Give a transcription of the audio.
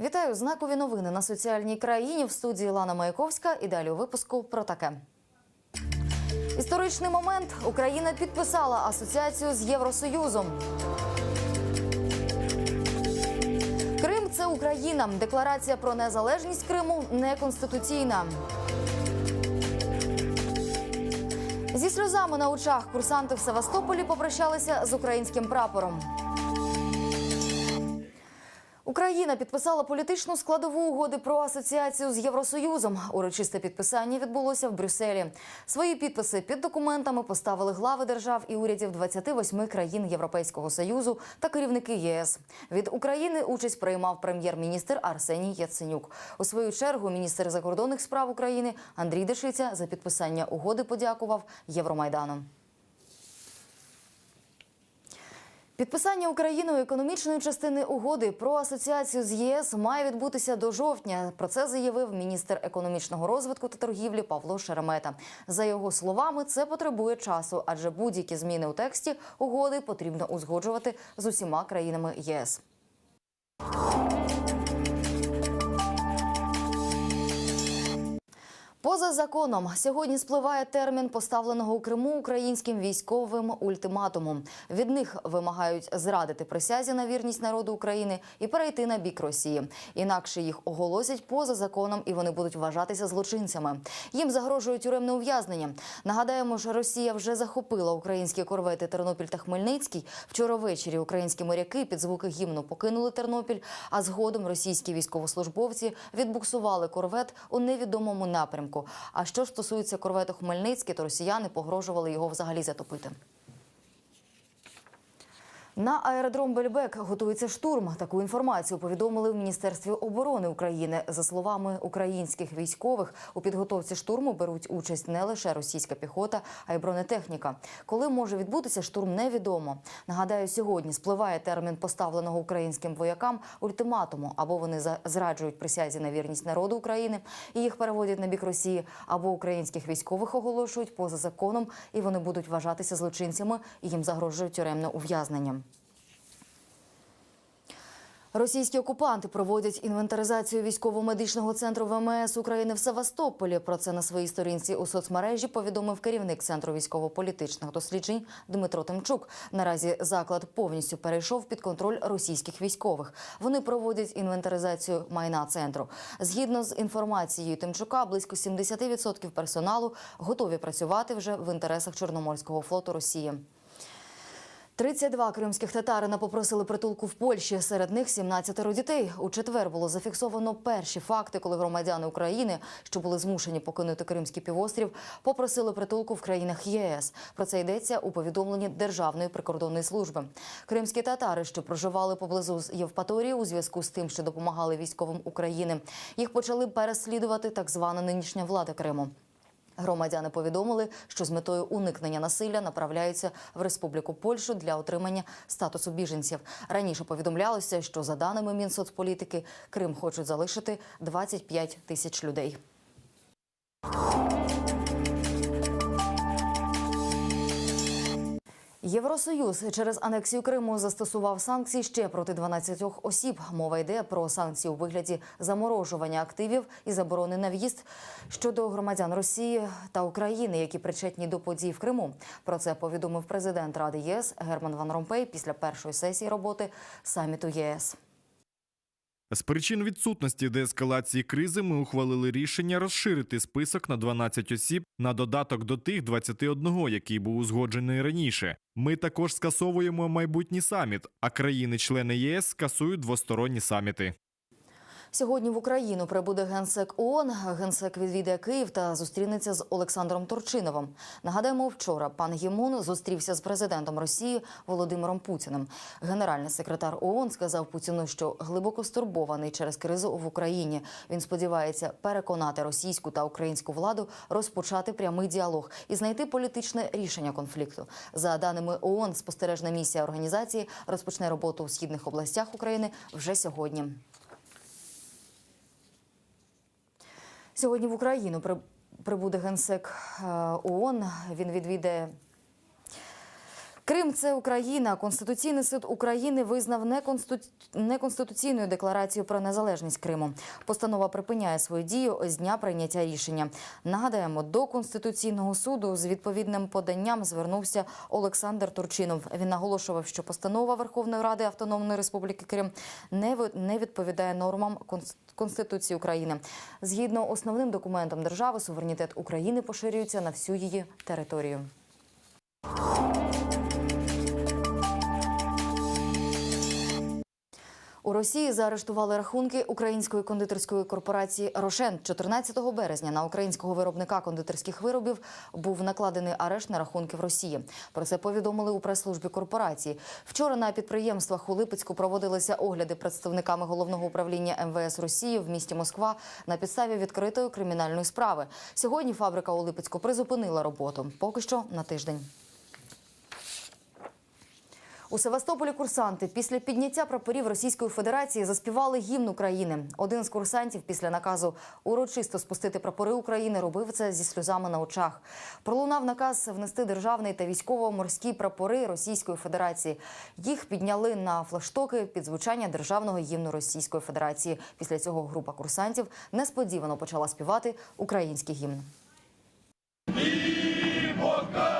Вітаю знакові новини на соціальній країні в студії Лана Маяковська. І далі у випуску про таке. Історичний момент Україна підписала асоціацію з Євросоюзом. Крим це Україна. Декларація про незалежність Криму неконституційна. Зі сльозами на очах курсанти в Севастополі попрощалися з українським прапором. Україна підписала політичну складову угоди про асоціацію з Євросоюзом. Урочисте підписання відбулося в Брюсселі. Свої підписи під документами поставили глави держав і урядів 28 країн Європейського союзу та керівники єС. Від України участь приймав прем'єр-міністр Арсеній Яценюк. У свою чергу міністр закордонних справ України Андрій Дешиця за підписання угоди подякував Євромайдану. Підписання Україною економічної частини угоди про асоціацію з ЄС має відбутися до жовтня. Про це заявив міністр економічного розвитку та торгівлі Павло Шеремета. За його словами, це потребує часу, адже будь-які зміни у тексті угоди потрібно узгоджувати з усіма країнами ЄС. Поза законом сьогодні спливає термін поставленого у Криму українським військовим ультиматумом. Від них вимагають зрадити присязі на вірність народу України і перейти на бік Росії. Інакше їх оголосять поза законом, і вони будуть вважатися злочинцями. Їм загрожує тюремне ув'язнення. Нагадаємо, що Росія вже захопила українські корвети Тернопіль та Хмельницький. Вчора ввечері українські моряки під звуки гімну покинули Тернопіль, а згодом російські військовослужбовці відбуксували корвет у невідомому напрямку. А що стосується корвету Хмельницький, то росіяни погрожували його взагалі затопити. На аеродром Бельбек готується штурм. Таку інформацію повідомили в Міністерстві оборони України. За словами українських військових, у підготовці штурму беруть участь не лише російська піхота, а й бронетехніка. Коли може відбутися штурм, невідомо. Нагадаю, сьогодні спливає термін поставленого українським воякам ультиматуму, або вони зраджують присязі на вірність народу України і їх переводять на бік Росії, або українських військових оголошують поза законом, і вони будуть вважатися злочинцями, і їм загрожує тюремне ув'язнення. Російські окупанти проводять інвентаризацію військово-медичного центру ВМС України в Севастополі. Про це на своїй сторінці у соцмережі повідомив керівник центру військово-політичних досліджень Дмитро Тимчук. Наразі заклад повністю перейшов під контроль російських військових. Вони проводять інвентаризацію майна центру. Згідно з інформацією Тимчука, близько 70% персоналу готові працювати вже в інтересах Чорноморського флоту Росії. 32 кримських татарина попросили притулку в Польщі. Серед них 17 дітей. У четвер було зафіксовано перші факти, коли громадяни України, що були змушені покинути Кримський півострів, попросили притулку в країнах ЄС. Про це йдеться у повідомленні Державної прикордонної служби. Кримські татари, що проживали поблизу з Євпаторії, у зв'язку з тим, що допомагали військовим України, їх почали переслідувати так звана нинішня влада Криму. Громадяни повідомили, що з метою уникнення насилля направляються в Республіку Польщу для отримання статусу біженців. Раніше повідомлялося, що за даними Мінсоцполітики, Крим хочуть залишити 25 тисяч людей. Євросоюз через анексію Криму застосував санкції ще проти 12 осіб. Мова йде про санкції у вигляді заморожування активів і заборони на в'їзд щодо громадян Росії та України, які причетні до подій в Криму. Про це повідомив президент Ради ЄС Герман Ван Ромпей після першої сесії роботи саміту ЄС. З причин відсутності деескалації кризи ми ухвалили рішення розширити список на 12 осіб на додаток до тих 21, який був узгоджений раніше. Ми також скасовуємо майбутній саміт, а країни-члени ЄС скасують двосторонні саміти. Сьогодні в Україну прибуде генсек ООН. Генсек відвідає Київ та зустрінеться з Олександром Турчиновим. Нагадаємо, вчора пан Гімун зустрівся з президентом Росії Володимиром Путіним. Генеральний секретар ООН сказав Путіну, що глибоко стурбований через кризу в Україні. Він сподівається переконати російську та українську владу розпочати прямий діалог і знайти політичне рішення конфлікту. За даними ООН, спостережна місія організації розпочне роботу у східних областях України вже сьогодні. Сьогодні в Україну при- прибуде генсек е, ООН. Він відвідає Крим це Україна. Конституційний суд України визнав неконститу... неконституційною декларацію про незалежність Криму. Постанова припиняє свою дію з дня прийняття рішення. Нагадаємо, до конституційного суду з відповідним поданням звернувся Олександр Турчинов. Він наголошував, що постанова Верховної Ради Автономної Республіки Крим не відповідає нормам Конс- Конституції України. Згідно основним документам держави, суверенітет України поширюється на всю її територію. У Росії заарештували рахунки української кондитерської корпорації Рошен. 14 березня на українського виробника кондитерських виробів був накладений арешт на рахунки в Росії. Про це повідомили у прес-службі корпорації. Вчора на підприємствах у Липецьку проводилися огляди представниками головного управління МВС Росії в місті Москва на підставі відкритої кримінальної справи. Сьогодні фабрика у Липецьку призупинила роботу. Поки що на тиждень. У Севастополі курсанти після підняття прапорів Російської Федерації заспівали гімн України. Один з курсантів після наказу урочисто спустити прапори України робив це зі сльозами на очах. Пролунав наказ внести державний та військово-морські прапори Російської Федерації. Їх підняли на флаштоки під звучання державного гімну Російської Федерації. Після цього група курсантів несподівано почала співати український гімн. І